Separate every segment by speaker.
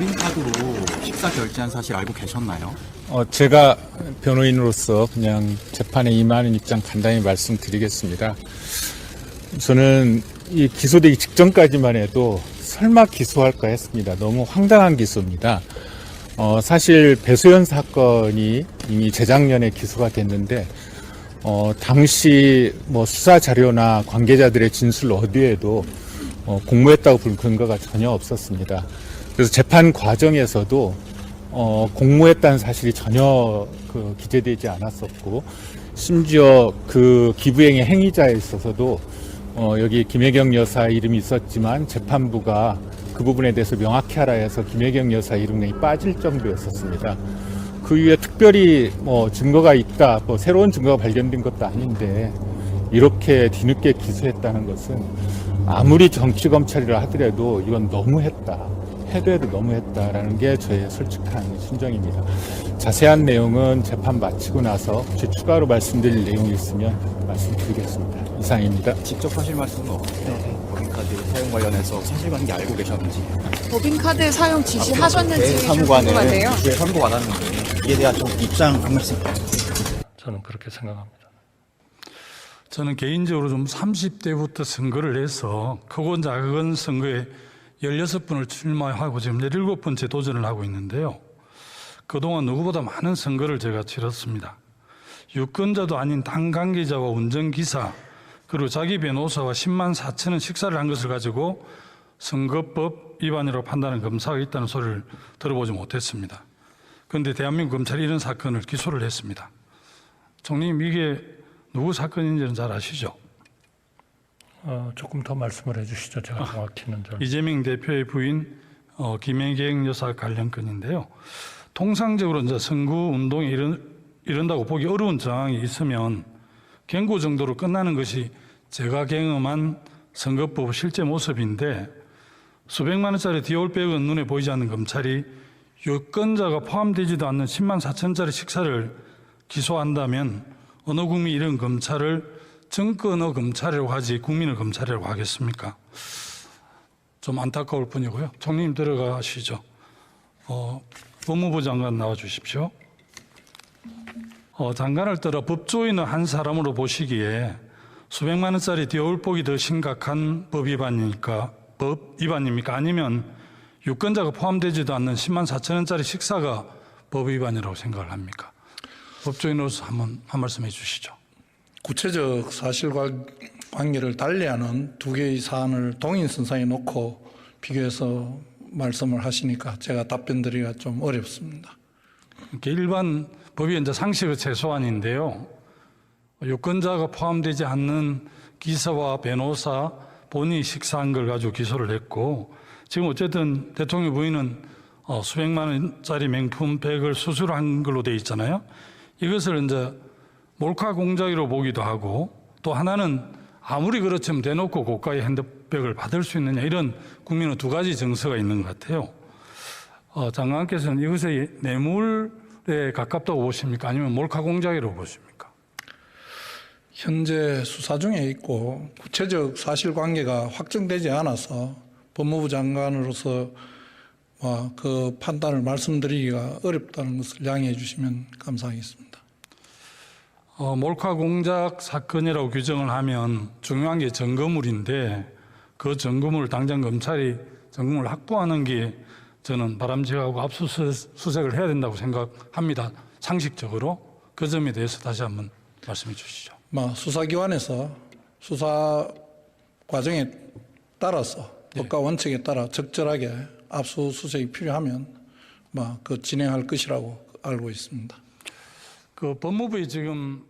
Speaker 1: 법인카드로 식사 결제한 사실 알고 계셨나요?
Speaker 2: 어, 제가 변호인으로서 그냥 재판에 임하는 입장 간단히 말씀드리겠습니다. 저는 이 기소되기 직전까지만 해도 설마 기소할까 했습니다. 너무 황당한 기소입니다. 어, 사실 배수연 사건이 이미 재작년에 기소가 됐는데, 어, 당시 뭐 수사 자료나 관계자들의 진술 어디에도 어, 공모했다고 볼 근거가 전혀 없었습니다. 그래서 재판 과정에서도 어, 공모했다는 사실이 전혀 그 기재되지 않았었고 심지어 그 기부행의 행위자에 있어서도 어, 여기 김혜경 여사 이름이 있었지만 재판부가 그 부분에 대해서 명확히 하라 해서 김혜경 여사 이름이 빠질 정도였었습니다. 그 이후에 특별히 뭐 증거가 있다, 뭐 새로운 증거가 발견된 것도 아닌데 이렇게 뒤늦게 기소했다는 것은 아무리 정치 검찰이라 하더라도 이건 너무했다. 해도 해도 너무했다라는 게 저의 솔직한 심정입니다. 자세한 내용은 재판 마치고 나서 혹시 추가로 말씀드릴 내용이 있으면 말씀드리겠습니다. 이상입니다.
Speaker 1: 직접 하실 말씀은 없나요? 법인카드 사용 관련해서 사실관계 알고 계셨는지.
Speaker 3: 법인카드 사용 지시하셨는지 좀
Speaker 1: 사무관에 선고 받았는지 이에 대한 좀 입장 한 말씀.
Speaker 4: 저는 그렇게 생각합니다.
Speaker 5: 저는 개인적으로 좀 30대부터 선거를 해서 크고 작은 선거에 16번을 출마하고 지금 17번째 도전을 하고 있는데요. 그동안 누구보다 많은 선거를 제가 치렀습니다. 유권자도 아닌 당 관계자와 운전기사 그리고 자기 변호사와 10만 4천 원 식사를 한 것을 가지고 선거법 위반이라고 판단하는 검사가 있다는 소리를 들어보지 못했습니다. 그런데 대한민국 검찰이 이런 사건을 기소를 했습니다. 총리님 이게 누구 사건인지는 잘 아시죠?
Speaker 4: 어, 조금 더 말씀을 해주시죠. 제가 정확히는 잘.
Speaker 5: 이재명 대표의 부인 어, 김혜경 여사 관련 건인데요. 통상적으로 이제 선거 운동이 이런, 이런다고 보기 어려운 정황이 있으면 경고 정도로 끝나는 것이 제가 경험한 선거법 실제 모습인데 수백만 원짜리 디올백은 눈에 보이지 않는 검찰이 유권자가 포함되지도 않는 10만 4천짜리 식사를 기소한다면 어느 국민이 이런 검찰을 정권의 검찰이라고 하지 국민의 검찰이라고 하겠습니까? 좀 안타까울 뿐이고요. 총리님 들어가시죠. 어, 법무부 장관 나와 주십시오. 어, 장관을 떠나 법조인은 한 사람으로 보시기에 수백만 원짜리 디올복이 더 심각한 법 위반이니까 법 위반입니까? 아니면 유권자가 포함되지도 않는 10만 4천 원짜리 식사가 법 위반이라고 생각을 합니까? 법조인으로서 한번 한 말씀 해주시죠.
Speaker 6: 구체적 사실관계를 달리하는 두 개의 사안을 동인선상에 놓고 비교해서 말씀을 하시니까 제가 답변 드리기가 좀 어렵습니다.
Speaker 5: 일반 이제 상식의 최소한인데요. 유권자가 포함되지 않는 기사와 변호사 본인이 식사한 걸 가지고 기소를 했고 지금 어쨌든 대통령 부인은 어, 수백만 원짜리 명품 백을 수수한 걸로 돼 있잖아요. 이것을 이제 몰카 공작으로 보기도 하고 또 하나는 아무리 그렇지만 대놓고 고가의 핸드백을 받을 수 있느냐 이런 국민의 두 가지 정서가 있는 것 같아요. 어, 장관께서는 이것의 뇌물에 가깝다고 보십니까? 아니면 몰카 공작이라고 보십니까?
Speaker 6: 현재 수사 중에 있고 구체적 사실관계가 확정되지 않아서 법무부 장관으로서 어, 그 판단을 말씀드리기가 어렵다는 것을 양해해 주시면 감사하겠습니다.
Speaker 5: 어, 몰카 공작 사건이라고 규정을 하면 중요한 게 증거물인데 그 증거물을 당장 검찰이 증거물을 확보하는 게 저는 바람직하고 압수수색을 해야 된다고 생각합니다. 상식적으로 그 점에 대해서 다시 한번 말씀해 주시죠.
Speaker 6: 뭐 수사기관에서 수사 과정에 따라서 법과 원칙에 따라 적절하게 압수수색이 필요하면 뭐그 진행할 것이라고 알고 있습니다.
Speaker 5: 그 법무부에 지금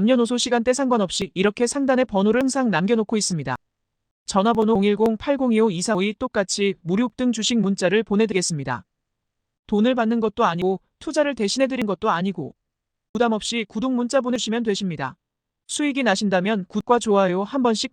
Speaker 7: 남녀노소 시간대 상관없이 이렇게 상단에 번호를 항상 남겨놓고 있습니다. 전화번호 010-8025-2452 똑같이 무료 등 주식 문자를 보내드리겠습니다. 돈을 받는 것도 아니고 투자를 대신해드린 것도 아니고 부담 없이 구독 문자 보내주시면 되십니다. 수익이 나신다면 굿과 좋아요 한 번씩